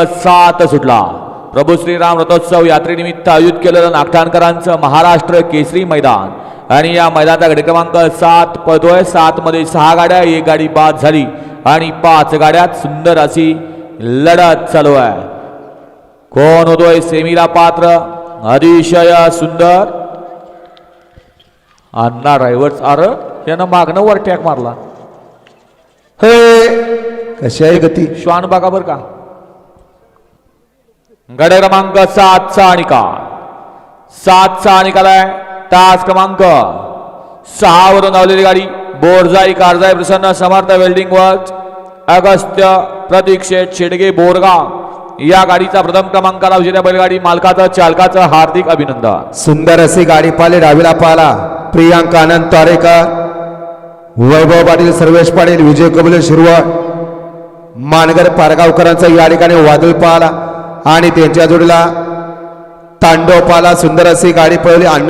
सात सुटला. प्रभू श्रीराम रथोत्सव यात्रेनिमित्त आयोजित केलेलं नागठाणकरांचं महाराष्ट्र केसरी मैदान. आणि या मैदानाचा गडी क्रमांक सात पळतोय. सात मध्ये सहा गाड्या एक गाडी बाद झाली. आणि पाच गाड्यात सुंदर अशी लढत चालू आहे. कोण होतोय सेमीला पात्र? अतिशय सुंदर. अण्णा ड्रायव्हर्स अर यानं मागणं वर टॅक मारला. हे कशी आहे गती? श्वान बघा बर का. गड क्रमांक सातचा निकाल सातचा निकाल आहे तास क्रमांक सहा वरून धावलेली गाडी. Borjai Karjai Prasanna Samarth welding work. Agastya प्रतीक्षेत शेडगे बोरगाव. या गाडीचा प्रथम क्रमांकाला विजेत्या बैलगाडी मालकाचं चालकाचं हार्दिक अभिनंदन. सुंदर अशी गाडी पाहिली डावीला पाहिला. प्रियांक आनंद तारेकर. वैभव पाटील सर्वेश पाटील विजय कबुले शिरवळ मानगर पारगावकरांचा या ठिकाणी वादळ पाहिला. आणि त्यांच्या जोडीला तांडोपाला सुंदर अशी गाडी पळवली.